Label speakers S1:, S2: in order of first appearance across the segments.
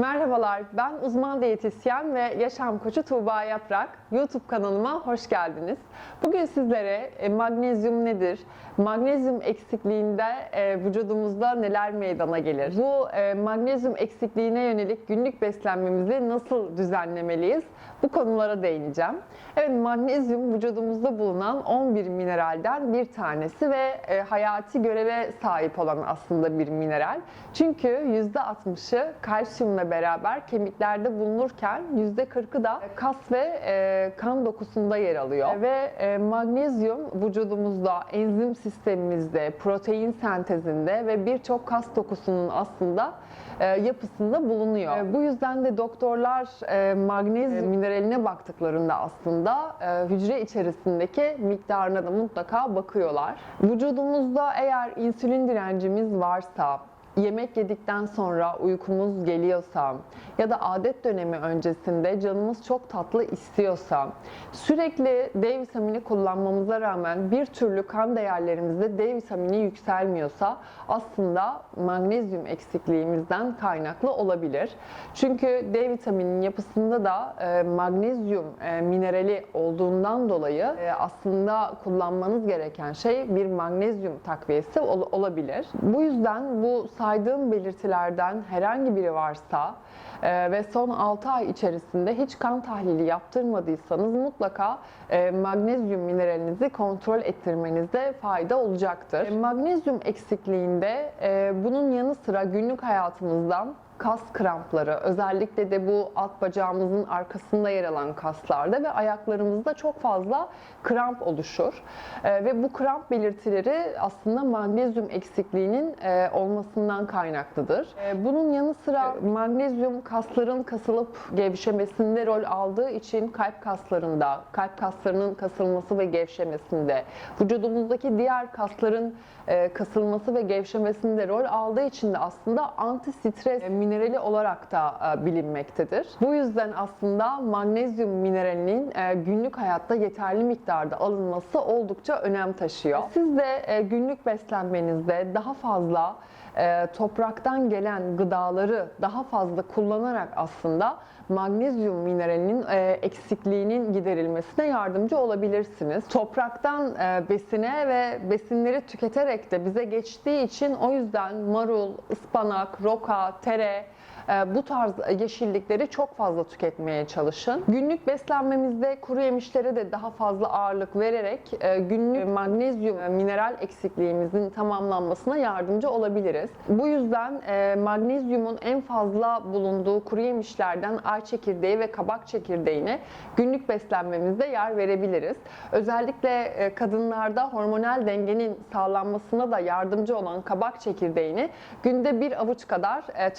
S1: Merhabalar, ben uzman diyetisyen ve yaşam koçu Tuğba Yaprak. YouTube kanalıma hoş geldiniz. Bugün sizlere e, magnezyum nedir, magnezyum eksikliğinde e, vücudumuzda neler meydana gelir, bu e, magnezyum eksikliğine yönelik günlük beslenmemizi nasıl düzenlemeliyiz, bu konulara değineceğim. Evet, magnezyum vücudumuzda bulunan 11 mineralden bir tanesi ve hayati göreve sahip olan aslında bir mineral. Çünkü %60'ı kalsiyumla beraber kemiklerde bulunurken %40'ı da kas ve e, kan dokusunda yer alıyor. Ve e, magnezyum vücudumuzda, enzim sistemimizde, protein sentezinde ve birçok kas dokusunun aslında e, yapısında bulunuyor. E, bu yüzden de doktorlar e, magnezyum mineraline baktıklarında aslında e, hücre içerisindeki miktarına da mutlaka bakıyorlar. Vücudumuzda eğer insülin direncimiz varsa, yemek yedikten sonra uykumuz geliyorsa ya da adet dönemi öncesinde canımız çok tatlı istiyorsa, sürekli D vitamini kullanmamıza rağmen bir türlü kan değerlerimizde D vitamini yükselmiyorsa aslında magnezyum eksikliğimizden kaynaklı olabilir. Çünkü D vitamininin yapısında da e, magnezyum e, minerali olduğundan dolayı e, aslında kullanmanız gereken şey bir magnezyum takviyesi ol- olabilir. Bu yüzden bu saydığım belirtilerden herhangi biri varsa e, ve son 6 ay içerisinde hiç kan tahlili yaptırmadıysanız mutlaka e, magnezyum mineralinizi kontrol ettirmenizde fayda olacaktır. E, magnezyum eksikliğinde e, bunun yanı sıra günlük hayatımızdan kas krampları, özellikle de bu alt bacağımızın arkasında yer alan kaslarda ve ayaklarımızda çok fazla kramp oluşur. Ee, ve bu kramp belirtileri aslında magnezyum eksikliğinin e, olmasından kaynaklıdır. Ee, bunun yanı sıra magnezyum kasların kasılıp gevşemesinde rol aldığı için kalp kaslarında, kalp kaslarının kasılması ve gevşemesinde, vücudumuzdaki diğer kasların e, kasılması ve gevşemesinde rol aldığı için de aslında anti-stres minerali olarak da e, bilinmektedir. Bu yüzden aslında magnezyum mineralinin e, günlük hayatta yeterli miktarda alınması oldukça önem taşıyor. Siz de e, günlük beslenmenizde daha fazla e, topraktan gelen gıdaları daha fazla kullanarak aslında magnezyum mineralinin e, eksikliğinin giderilmesine yardımcı olabilirsiniz. Topraktan e, besine ve besinleri tüketerek de bize geçtiği için o yüzden marul, ıspanak, roka, tere, bu tarz yeşillikleri çok fazla tüketmeye çalışın. Günlük beslenmemizde kuru yemişlere de daha fazla ağırlık vererek e, günlük magnezyum mineral eksikliğimizin tamamlanmasına yardımcı olabiliriz. Bu yüzden e, magnezyumun en fazla bulunduğu kuru yemişlerden ay çekirdeği ve kabak çekirdeğine günlük beslenmemizde yer verebiliriz. Özellikle e, kadınlarda hormonal dengenin sağlanmasına da yardımcı olan kabak çekirdeğini günde bir avuç kadar e,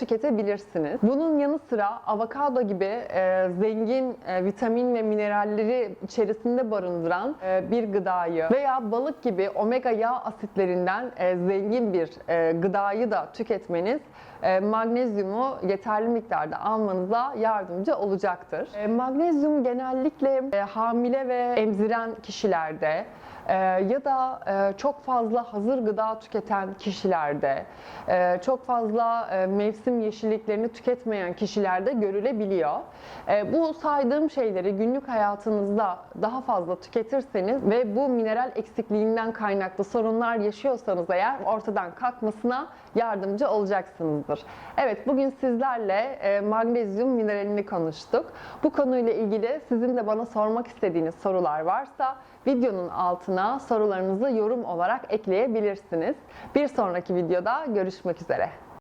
S1: tüketebilirsiniz. Bunun yanı sıra avokado gibi e, zengin e, vitamin ve mineralleri içerisinde barındıran e, bir gıdayı veya balık gibi omega yağ asitlerinden e, zengin bir e, gıdayı da tüketmeniz e, magnezyumu yeterli miktarda almanıza yardımcı olacaktır. E, magnezyum genellikle e, hamile ve emziren kişilerde ya da e, çok fazla hazır gıda tüketen kişilerde, e, çok fazla e, mevsim yeşilliklerini tüketmeyen kişilerde görülebiliyor. Bu saydığım şeyleri günlük hayatınızda daha fazla tüketirseniz ve bu mineral eksikliğinden kaynaklı sorunlar yaşıyorsanız eğer ortadan kalkmasına yardımcı olacaksınızdır. Evet bugün sizlerle e, magnezyum mineralini konuştuk. Bu konuyla ilgili sizin de bana sormak istediğiniz sorular varsa videonun altına sorularınızı yorum olarak ekleyebilirsiniz. Bir sonraki videoda görüşmek üzere.